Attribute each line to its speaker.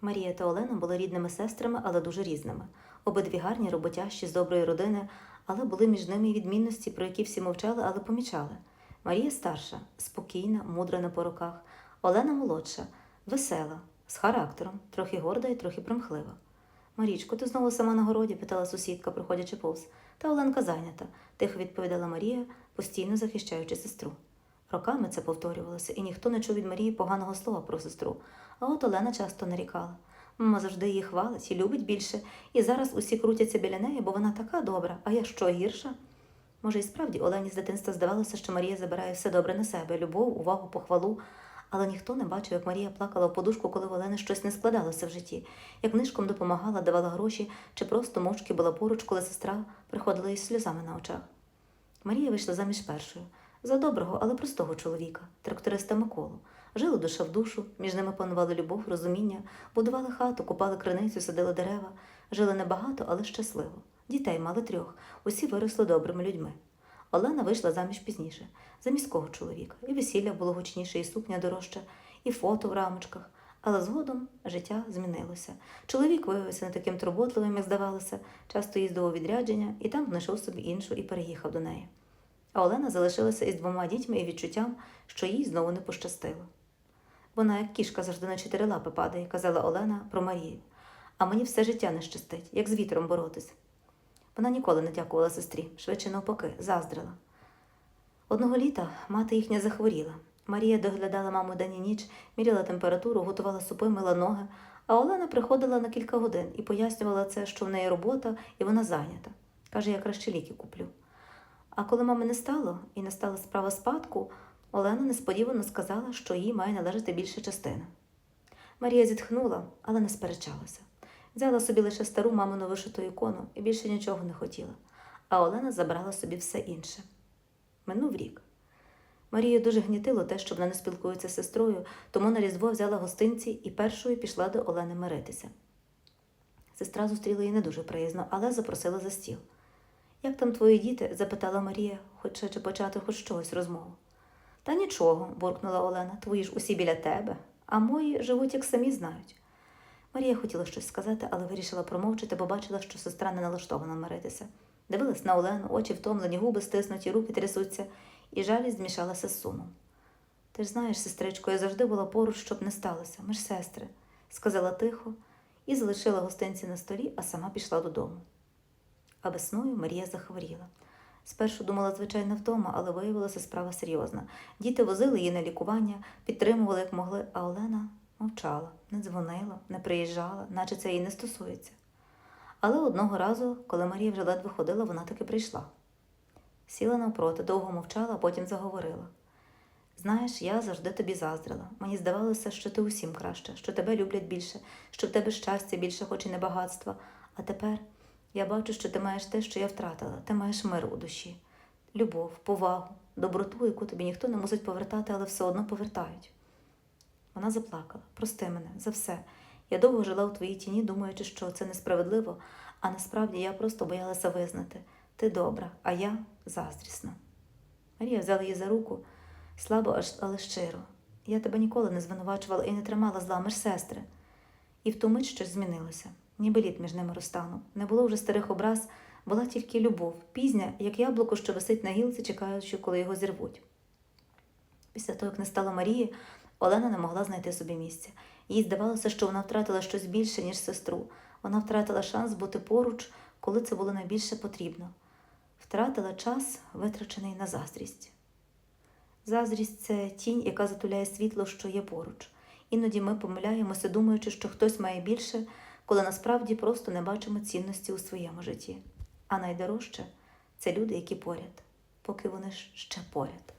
Speaker 1: Марія та Олена були рідними сестрами, але дуже різними. Обидві гарні, роботящі, з доброї родини, але були між ними відмінності, про які всі мовчали, але помічали. Марія старша, спокійна, мудра на пороках. Олена молодша, весела, з характером, трохи горда і трохи примхлива. Марічко, ти знову сама на городі? питала сусідка, проходячи повз. Та Оленка зайнята, тихо відповідала Марія, постійно захищаючи сестру. Роками це повторювалося, і ніхто не чув від Марії поганого слова про сестру. А от Олена часто нарікала. Мама завжди її хвалить і любить більше, і зараз усі крутяться біля неї, бо вона така добра, а я що гірша? Може, і справді Олені з дитинства здавалося, що Марія забирає все добре на себе любов, увагу, похвалу. Але ніхто не бачив, як Марія плакала в подушку, коли в Олени щось не складалося в житті, як нишком допомагала, давала гроші, чи просто мовчки була поруч, коли сестра приходила із сльозами на очах. Марія вийшла заміж першою за доброго, але простого чоловіка, тракториста Миколу. Жили душа в душу, між ними панували любов, розуміння, будували хату, купали криницю, садили дерева, жили небагато, але щасливо. Дітей мали трьох, усі виросли добрими людьми. Олена вийшла заміж пізніше, за міського чоловіка, і весілля було гучніше, і сукня дорожча, і фото в рамочках. Але згодом життя змінилося. Чоловік виявився не таким турботливим, як здавалося, часто їздив у відрядження і там знайшов собі іншу і переїхав до неї. А Олена залишилася із двома дітьми і відчуттям, що їй знову не пощастило. Вона, як кішка, завжди на чотири лапи падає, казала Олена про Марію. А мені все життя не щастить, як з вітром боротись. Вона ніколи не дякувала сестрі, швидше навпаки, заздрила. Одного літа мати їхня захворіла. Марія доглядала маму день і ніч, міряла температуру, готувала супи, мила ноги, а Олена приходила на кілька годин і пояснювала це, що в неї робота і вона зайнята. Каже, я краще ліки куплю. А коли мами не стало і не стала справа спадку, Олена несподівано сказала, що їй має належати більша частина. Марія зітхнула, але не сперечалася. Взяла собі лише стару мамину вишиту ікону і більше нічого не хотіла, а Олена забрала собі все інше. Минув рік. Марію дуже гнітило те, що вона не спілкується з сестрою, тому на Різдво взяла гостинці і першою пішла до Олени миритися. Сестра зустріла її не дуже приязно, але запросила за стіл. Як там твої діти? запитала Марія, хочучи почати хоч чогось розмову. Та нічого, буркнула Олена, твої ж усі біля тебе, а мої живуть, як самі знають. Марія хотіла щось сказати, але вирішила промовчати, бо бачила, що сестра не налаштована миритися. Дивилась на Олену, очі втомлені, губи стиснуті, руки трясуться, і жалість змішалася з сумом. Ти ж знаєш, сестричко, я завжди була поруч, щоб не сталося. Ми ж сестри, сказала тихо і залишила гостинці на столі, а сама пішла додому. А весною Марія захворіла. Спершу думала, звичайно, вдома, але виявилася справа серйозна. Діти возили її на лікування, підтримували як могли, а Олена мовчала, не дзвонила, не приїжджала, наче це їй не стосується. Але одного разу, коли Марія вже ледве ходила, вона таки прийшла. Сіла навпроти, довго мовчала, а потім заговорила. Знаєш, я завжди тобі заздрила. Мені здавалося, що ти усім краще, що тебе люблять більше, що в тебе щастя більше, хоч і не багатства. А тепер я бачу, що ти маєш те, що я втратила. Ти маєш мир у душі, любов, повагу, доброту, яку тобі ніхто не мусить повертати, але все одно повертають. Вона заплакала. Прости мене за все. Я довго жила у твоїй тіні, думаючи, що це несправедливо, а насправді я просто боялася визнати. Ти добра, а я заздрісна. Марія взяла її за руку, слабо, але щиро. Я тебе ніколи не звинувачувала і не тримала зла, ми ж сестри. І в ту мить щось змінилося, ніби лід між ними розтанув. Не було вже старих образ, була тільки любов, пізня, як яблуко, що висить на гілці, чекаючи, коли його зірвуть. Після того, як не стало Марії, Олена не могла знайти собі місця. Їй здавалося, що вона втратила щось більше, ніж сестру. Вона втратила шанс бути поруч, коли це було найбільше потрібно. Втратила час, витрачений на заздрість. Заздрість це тінь, яка затуляє світло, що є поруч. Іноді ми помиляємося, думаючи, що хтось має більше, коли насправді просто не бачимо цінності у своєму житті. А найдорожче це люди, які поряд, поки вони ще поряд.